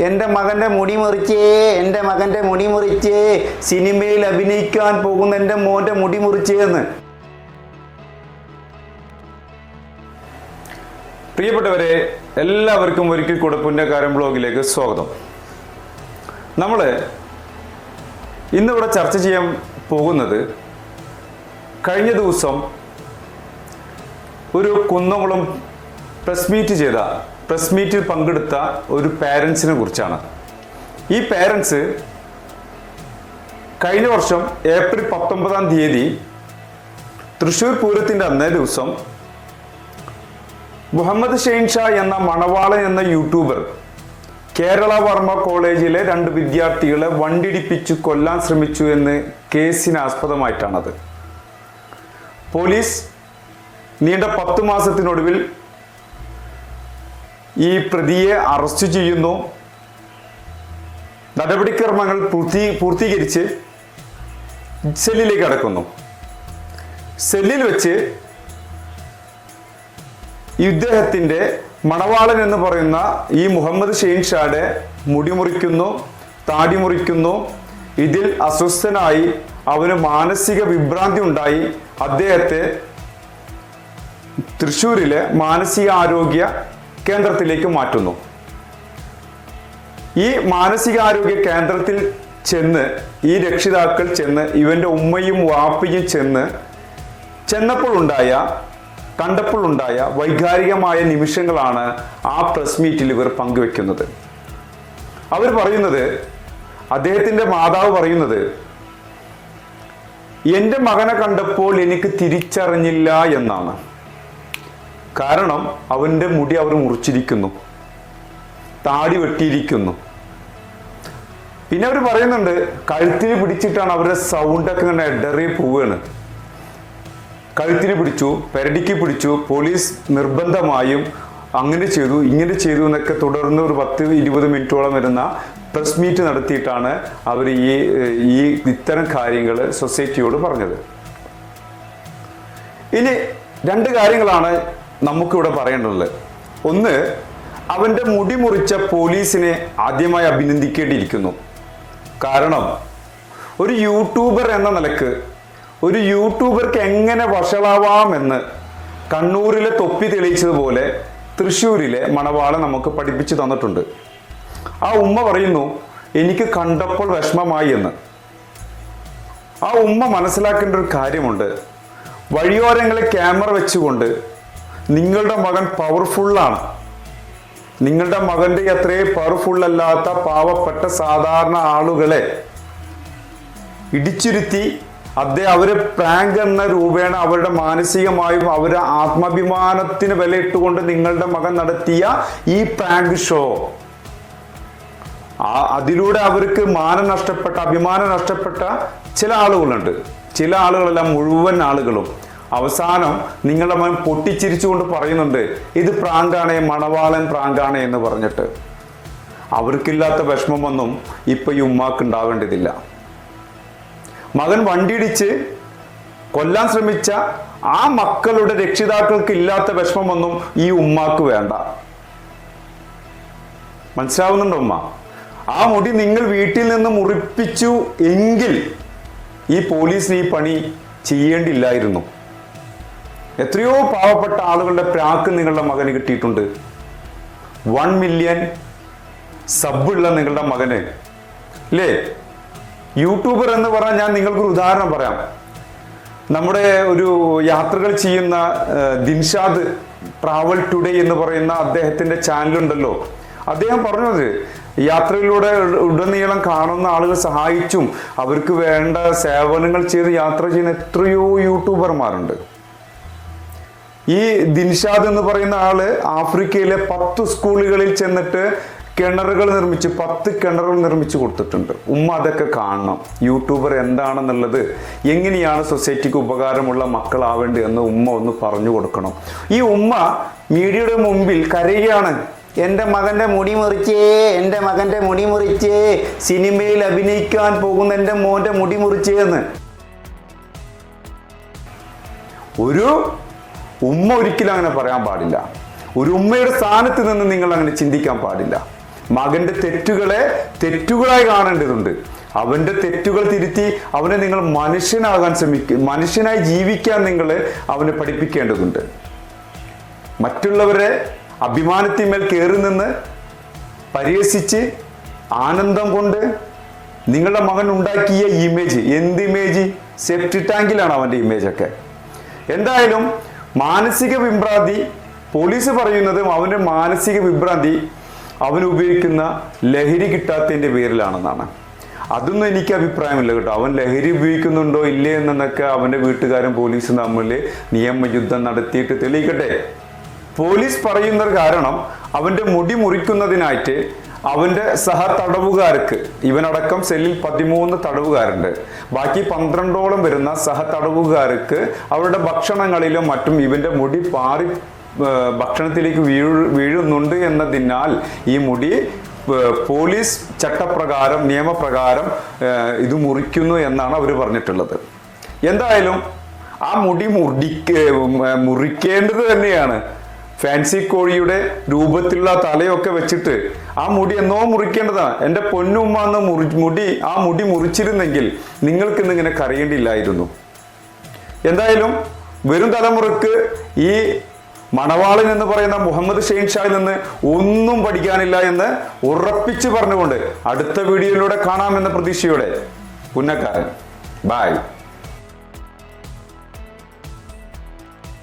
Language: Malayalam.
എന്റെ മകന്റെ മുടി മുറിച്ചേ എന്റെ മകന്റെ മുടി മുറിച്ചേ സിനിമയിൽ അഭിനയിക്കാൻ പോകുന്ന എന്റെ മോന്റെ മുടി മുറിച്ചേ എന്ന് പ്രിയപ്പെട്ടവരെ എല്ലാവർക്കും ഒരിക്കൽ കൂടെ കാര്യം ബ്ലോഗിലേക്ക് സ്വാഗതം. നമ്മൾ ഇന്നിവിടെ ചർച്ച ചെയ്യാൻ പോകുന്നത് കഴിഞ്ഞ ദിവസം ഒരു കുന്നംകുളം പ്രസ് മീറ്റ് ചെയ്ത പ്രസ് മീറ്റിൽ പങ്കെടുത്ത ഒരു പാരൻസിനെ കുറിച്ചാണ്. ഈ പാരൻസ് കഴിഞ്ഞ വർഷം ഏപ്രിൽ പത്തൊമ്പതാം തീയതി തൃശ്ശൂർ പൂരത്തിന്റെ അന്നേ ദിവസം മുഹമ്മദ് ഷെയ്ൻ ഷാ എന്ന മണവാളൻ എന്ന യൂട്യൂബർ കേരള വർമ്മ കോളേജിലെ രണ്ട് വിദ്യാർത്ഥികളെ വണ്ടിടിപ്പിച്ചു കൊല്ലാൻ ശ്രമിച്ചു എന്ന് കേസിന് ആസ്പദമായിട്ടാണത്. പോലീസ് നീണ്ട പത്തു മാസത്തിനൊടുവിൽ ഈ പ്രതിയെ അറസ്റ്റ് ചെയ്യുന്നു. നടപടിക്രമങ്ങൾ പൂർത്തി പൂർത്തീകരിച്ച് സെല്ലിലേക്ക് അടക്കുന്നു സെല്ലിൽ വെച്ച് ഇദ്ദേഹത്തിന്റെ മണവാളൻ എന്ന് പറയുന്ന ഈ മുഹമ്മദ് ഷെയ്ൻ ഷാടെ മുടി മുറിക്കുന്നു താടി മുറിക്കുന്നു. ഇതിൽ അസ്വസ്ഥനായി അവന് മാനസിക വിഭ്രാന്തി ഉണ്ടായി. അദ്ദേഹത്തെ തൃശ്ശൂരിലെ മാനസികാരോഗ്യ കേന്ദ്രത്തിലേക്ക് മാറ്റുന്നു. ഈ മാനസികാരോഗ്യ കേന്ദ്രത്തിൽ ചെന്ന് ഈ രക്ഷിതാക്കൾ ചെന്ന് ഇവന്റെ ഉമ്മയും വാപ്പയും ചെന്ന് കണ്ടപ്പോൾ ഉണ്ടായ വൈകാരികമായ നിമിഷങ്ങളാണ് ആ പ്രസ് മീറ്റിൽ ഇവർ പങ്കുവെക്കുന്നത്. അവർ പറയുന്നത് അദ്ദേഹത്തിന്റെ മാതാവ് പറയുന്നത് എന്റെ മകനെ കണ്ടപ്പോൾ എനിക്ക് തിരിച്ചറിഞ്ഞില്ല എന്നാണ്. കാരണം അവന്റെ മുടി അവർ മുറിച്ചിരിക്കുന്നു. താടി വെട്ടിയിരിക്കുന്നു. പിന്നെ അവർ പറയുന്നുണ്ട് കഴുത്തിൽ പിടിച്ചിട്ടാണ് അവരുടെ സൗണ്ടൊക്കെ ഇങ്ങനെ ഇടറി പോവുകയാണ് കഴുത്തിൽ പിടിച്ചു പെരടിക്ക് പിടിച്ചു പോലീസ് നിർബന്ധമായും അങ്ങനെ ചെയ്തു ഇങ്ങനെ ചെയ്തു എന്നൊക്കെ തുടർന്ന് ഒരു പത്ത് ഇരുപത് മിനിറ്റോളം വരുന്ന പ്രസ് മീറ്റ് നടത്തിയിട്ടാണ് അവർ ഈ ഈ ഇത്തരം കാര്യങ്ങൾ സൊസൈറ്റിയോട് പറഞ്ഞത്. ഇനി രണ്ട് കാര്യങ്ങളാണ് നമുക്കിവിടെ പറയേണ്ടത് ഒന്ന് അവന്റെ മുടി മുറിച്ച പോലീസിനെ ആദ്യമായി അഭിനന്ദിക്കേണ്ടിയിരിക്കുന്നു. കാരണം ഒരു യൂട്യൂബർ എന്ന നിലയ്ക്ക് ഒരു യൂട്യൂബർക്ക് എങ്ങനെ വഷളാവാമെന്ന് കണ്ണൂരിലെ തൊപ്പി തെളിയിച്ചതുപോലെ തൃശ്ശൂരിലെ മണവാള നമുക്ക് പഠിപ്പിച്ചു തന്നിട്ടുണ്ട്. ആ ഉമ്മ പറയുന്നു എനിക്ക് കണ്ടപ്പോൾ വിഷമമായി എന്ന്. ആ ഉമ്മ മനസ്സിലാക്കേണ്ട ഒരു കാര്യമുണ്ട്. വഴിയോരങ്ങളെ ക്യാമറ വെച്ചുകൊണ്ട് നിങ്ങളുടെ മകൻ പവർഫുള്ളാണ് നിങ്ങളുടെ മകന്റെ അത്രയും പവർഫുൾ അല്ലാത്ത പാവപ്പെട്ട സാധാരണ ആളുകളെ ഇടിച്ചിരുത്തി അദ്ദേഹം അവരെ പ്രാങ്ക് എന്ന രൂപേണ അവരുടെ മാനസികമായും അവരുടെ ആത്മാഭിമാനത്തിന് വിലയിട്ടുകൊണ്ട് നിങ്ങളുടെ മകൻ നടത്തിയ ഈ പ്രാങ്ക് ഷോ അതിലൂടെ അവർക്ക് മാനം നഷ്ടപ്പെട്ട അഭിമാനം നഷ്ടപ്പെട്ട ചില ആളുകളുണ്ട്. ചില ആളുകളെല്ലാം മുഴുവൻ ആളുകളും. അവസാനം നിങ്ങളുടെ മകൻ പൊട്ടിച്ചിരിച്ചുകൊണ്ട് പറയുന്നുണ്ട് ഇത് പ്രാങ്കാണേ മണവാളൻ പ്രാങ്കാണേ എന്ന് പറഞ്ഞിട്ട്. അവർക്കില്ലാത്ത വിഷമമൊന്നും ഇപ്പൊ ഈ ഉമ്മാക്ക് ഉണ്ടാവേണ്ടതില്ല. മകൻ വണ്ടിയിടിച്ച് കൊല്ലാൻ ശ്രമിച്ച ആ മക്കളുടെ രക്ഷിതാക്കൾക്ക് ഇല്ലാത്ത വിഷമമൊന്നും ഈ ഉമ്മാക്ക് വേണ്ട. മനസ്സിലാവുന്നുണ്ടോ ഉമ്മ? ആ മുടി നിങ്ങൾ വീട്ടിൽ നിന്ന് മുറിപ്പിച്ചു എങ്കിൽ ഈ പോലീസിന് ഈ പണി ചെയ്യേണ്ടില്ലായിരുന്നു. എത്രയോ പാവപ്പെട്ട ആളുകളുടെ പ്രാക്ക് നിങ്ങളുടെ മകന് കിട്ടിയിട്ടുണ്ട്. വൺ മില്യൺ സബുള്ള നിങ്ങളുടെ മകന്. അല്ലേ യൂട്യൂബർ എന്ന് പറഞ്ഞാൽ ഞാൻ നിങ്ങൾക്കൊരു ഉദാഹരണം പറയാം. നമ്മുടെ ഒരു യാത്രകൾ ചെയ്യുന്ന ദിൻഷാദ് ട്രാവൽ ടുഡേ എന്ന് പറയുന്ന അദ്ദേഹത്തിന്റെ ചാനലുണ്ടല്ലോ അദ്ദേഹം പറഞ്ഞത് യാത്രയിലൂടെ ഉടനീളം കാണുന്ന ആളുകൾ സഹായിച്ചും അവർക്ക് വേണ്ട സേവനങ്ങൾ ചെയ്ത് യാത്ര ചെയ്യുന്ന എത്രയോ യൂട്യൂബർമാരുണ്ട് ഈ ദിൻഷാദ് എന്ന് പറയുന്ന ആൾ ആഫ്രിക്കയിലെ പത്ത് സ്കൂളുകളിൽ ചെന്നിട്ട് കിണറുകൾ നിർമ്മിച്ച് പത്ത് കിണറുകൾ നിർമ്മിച്ച് കൊടുത്തിട്ടുണ്ട്. ഉമ്മ അതൊക്കെ കാണണം. യൂട്യൂബർ എന്താണെന്നുള്ളത് എങ്ങനെയാണ് സൊസൈറ്റിക്ക് ഉപകാരമുള്ള മക്കളാവേണ്ടത് എന്ന് ഉമ്മ ഒന്ന് പറഞ്ഞു കൊടുക്കണം. ഈ ഉമ്മ മീഡിയയുടെ മുമ്പിൽ കരയുകയാണ്. എന്റെ മകന്റെ മുടി മുറിച്ചേ എന്റെ മകന്റെ മുടി മുറിച്ചേ സിനിമയിൽ അഭിനയിക്കാൻ പോകുന്ന എന്റെ മോന്റെ മുടി മുറിച്ചേ എന്ന്. ഒരു ഉമ്മ ഒരിക്കലും അങ്ങനെ പറയാൻ പാടില്ല. ഒരു ഉമ്മയുടെ സ്ഥാനത്ത് നിന്ന് നിങ്ങൾ അങ്ങനെ ചിന്തിക്കാൻ പാടില്ല. മകന്റെ തെറ്റുകളെ തെറ്റുകളായി കാണേണ്ടതുണ്ട്. അവന്റെ തെറ്റുകൾ തിരുത്തി അവനെ നിങ്ങൾ മനുഷ്യനാകാൻ ശ്രമിക്കുക മനുഷ്യനായി ജീവിക്കാൻ നിങ്ങൾ അവനെ പഠിപ്പിക്കേണ്ടതുണ്ട്. മറ്റുള്ളവരെ അഭിമാനത്തിന്മേൽ കയറി നിന്ന് പരിഹസിച്ച് ആനന്ദം കൊണ്ട് നിങ്ങളുടെ മകൻ ഉണ്ടാക്കിയ ഇമേജ് എന്ത് ഇമേജ് സെപ്റ്റ് ടാങ്കിലാണ് അവന്റെ ഇമേജ് ഒക്കെ. എന്തായാലും മാനസിക വിഭ്രാന്തി. പോലീസ് പറയുന്നത് അവന്റെ മാനസിക വിഭ്രാന്തി അവൻ ഉപയോഗിക്കുന്ന ലഹരി കിട്ടാത്തതിന്റെ പേരിലാണെന്നാണ്. അതൊന്നും എനിക്ക് അഭിപ്രായമില്ല കേട്ടോ. അവൻ ലഹരി ഉപയോഗിക്കുന്നുണ്ടോ ഇല്ലേ എന്നൊക്കെ അവന്റെ വീട്ടുകാരും പോലീസും തമ്മിൽ നിയമയുദ്ധം നടത്തിയിട്ട് തെളിയിക്കട്ടെ. പോലീസ് പറയുന്ന കാരണം അവന്റെ മുടി മുറിക്കുന്നതിനായിട്ട് അവന്റെ സഹ തടവുകാർക്ക് ഇവനടക്കം സെല്ലിൽ പതിമൂന്ന് തടവുകാരുണ്ട്. ബാക്കി പന്ത്രണ്ടോളം വരുന്ന സഹ തടവുകാർക്ക് അവരുടെ ഭക്ഷണങ്ങളിലും മറ്റും ഇവന്റെ മുടി പാറി ഭക്ഷണത്തിലേക്ക് വീഴു വീഴുന്നുണ്ട് എന്നതിനാൽ ഈ മുടി പോലീസ് ചട്ടപ്രകാരം നിയമപ്രകാരം ഇത് മുറിക്കുന്നു എന്നാണ് അവർ പറഞ്ഞിട്ടുള്ളത്. എന്തായാലും ആ മുടി മുടിക്ക് മുറിക്കേണ്ടത് തന്നെയാണ്. ഫാൻസി കോഴിയുടെ രൂപത്തിലുള്ള തലയൊക്കെ വെച്ചിട്ട് ആ മുടി എന്നോ മുറിക്കേണ്ടതാണ് എന്റെ പൊന്നുമ്മ എന്ന് മുറി മുടി ആ മുടി മുറിച്ചിരുന്നെങ്കിൽ നിങ്ങൾക്കിന്ന് ഇന്നിങ്ങനെ കറിയേണ്ടിയില്ലായിരുന്നു എന്തായാലും വരും തലമുറയ്ക്ക് ഈ മണവാളൻ എന്ന് പറയുന്ന മുഹമ്മദ് ഷെയ്ൻ ഷായിൽ നിന്ന് ഒന്നും പഠിക്കാനില്ല എന്ന് ഉറപ്പിച്ചു പറഞ്ഞുകൊണ്ട് അടുത്ത വീഡിയോയിലൂടെ കാണാമെന്ന പ്രതീക്ഷയോടെ. പുന്നക്കാരൻ. ബായ്